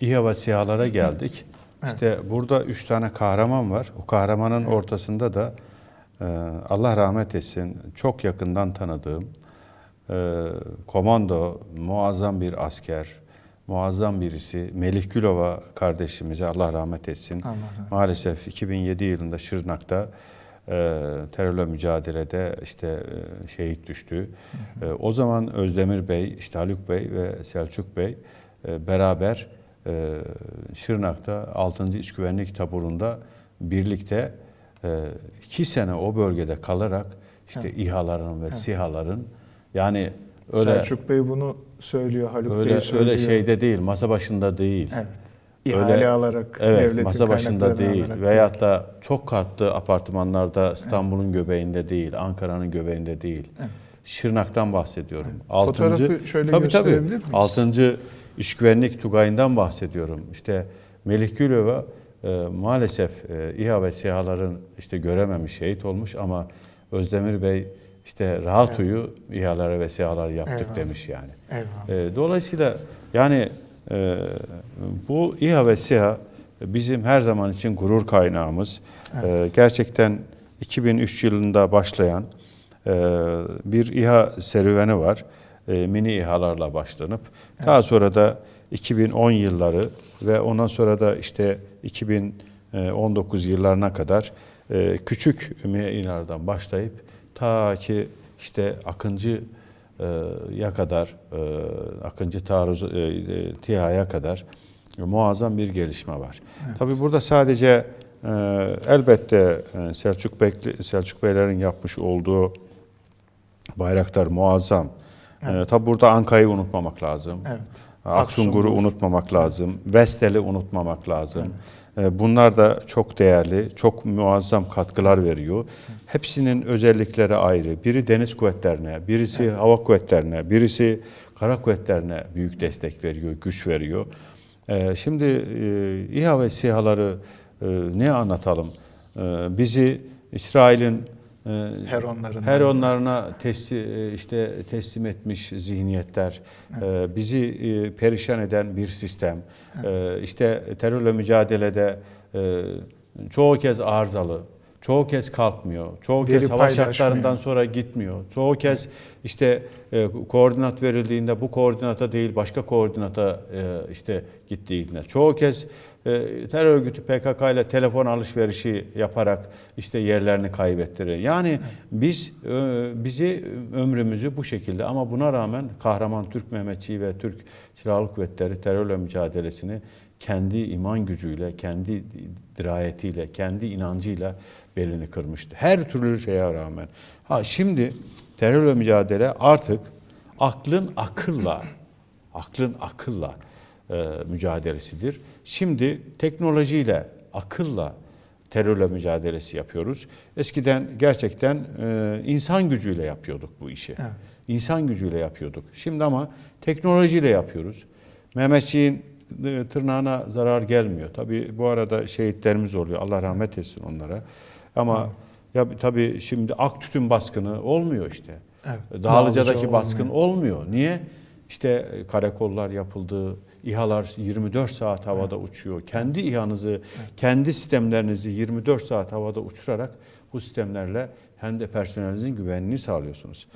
İHA ve SİHA'lara geldik. İşte burada üç tane kahraman var. O kahramanın ortasında da e, Allah rahmet etsin çok yakından tanıdığım e, komando, muazzam bir asker, muazzam birisi Melih Gülova kardeşimize Allah rahmet etsin. Allah rahmet Maalesef 2007 yılında Şırnak'ta e, terörle mücadelede işte e, şehit düştü. E, o zaman Özdemir Bey, işte Haluk Bey ve Selçuk Bey e, beraber e, Şırnak'ta 6. İç Güvenlik Taburu'nda birlikte e, iki sene o bölgede kalarak işte İHA'ların ve SİHA'ların yani öyle Selçuk Bey bunu söylüyor, Haluk öyle Bey söylüyor. öyle şeyde değil, masa başında değil. Evet. Öyle- İhale alarak, Evet, devletin masa başında değil alarak veyahut da çok katlı apartmanlarda İstanbul'un göbeğinde değil, Ankara'nın göbeğinde değil. Şırnak'tan bahsediyorum. Fotoğrafı şöyle tabii, tabii. gösterebilir miyiz? Altıncı İş Güvenlik Tugayı'ndan bahsediyorum. İşte Melih Gülova e, maalesef e, İHA ve SİHA'ların işte görememiş, şehit olmuş ama Özdemir Bey işte rahat uyu İHA'lara ve SİHA'lara yaptık Eyvallah. demiş yani. Eyvallah. E, Dolayısıyla yani e, bu İHA ve SİHA bizim her zaman için gurur kaynağımız. E, gerçekten 2003 yılında başlayan e, bir İHA serüveni var. E, mini İHA'larla başlanıp daha sonra da 2010 yılları ve ondan sonra da işte 2019 yıllarına kadar e, küçük mini İHA'lardan başlayıp ta ki işte Akıncı e, ya kadar Akıncı taarruz TİHA'ya kadar muazzam bir gelişme var. Tabii burada sadece elbette Selçuk Bekli, Selçuk Beylerin yapmış olduğu Bayraktar muazzam. E, tabii burada Anka'yı unutmamak lazım. Evet. Aksungur'u Aksungur. unutmamak lazım. Vestel'i unutmamak lazım. E, Bunlar da çok değerli, çok muazzam katkılar veriyor. Hepsinin özellikleri ayrı. Biri deniz kuvvetlerine, birisi hava kuvvetlerine, birisi kara kuvvetlerine büyük destek veriyor, güç veriyor. E, Şimdi e, İHA ve SİHA'ları e, ne anlatalım? E, Bizi İsrail'in e, Heronlarından. Heronlarına teslim, işte teslim etmiş zihniyetler, e, bizi e, perişan eden bir sistem. E, İşte terörle mücadelede e, çoğu kez arızalı, çoğu kez kalkmıyor, çoğu Veri kez hava şartlarından sonra gitmiyor. Çoğu kez işte e, koordinat verildiğinde bu koordinata değil başka koordinata e, işte gittiğinde. Çoğu kez e, terör örgütü PKK ile telefon alışverişi yaparak işte yerlerini kaybettiriyor. Yani biz e, bizi ömrümüzü bu şekilde ama buna rağmen kahraman Türk Mehmetçiği ve Türk Silahlı Kuvvetleri terörle mücadelesini kendi iman gücüyle, kendi dirayetiyle, kendi inancıyla belini kırmıştı. Her türlü şeye rağmen. Ha şimdi terörle mücadele artık aklın akılla, aklın akılla e, mücadelesidir. Şimdi teknolojiyle, akılla terörle mücadelesi yapıyoruz. Eskiden gerçekten e, insan gücüyle yapıyorduk bu işi. Evet. İnsan gücüyle yapıyorduk. Şimdi ama teknolojiyle yapıyoruz. Mehmetçiğin tırnağına zarar gelmiyor. Tabii bu arada şehitlerimiz oluyor. Allah rahmet etsin onlara. Ama ya tabii şimdi ak tütün baskını olmuyor işte. Evet. Dağlıca'daki Dağlıca baskın olmuyor. Niye? İşte e, karakollar yapıldı. İHA'lar 24 saat havada uçuyor. Kendi İHA'nızı, kendi sistemlerinizi 24 saat havada uçurarak bu sistemlerle hem de personelinizin güvenliğini sağlıyorsunuz.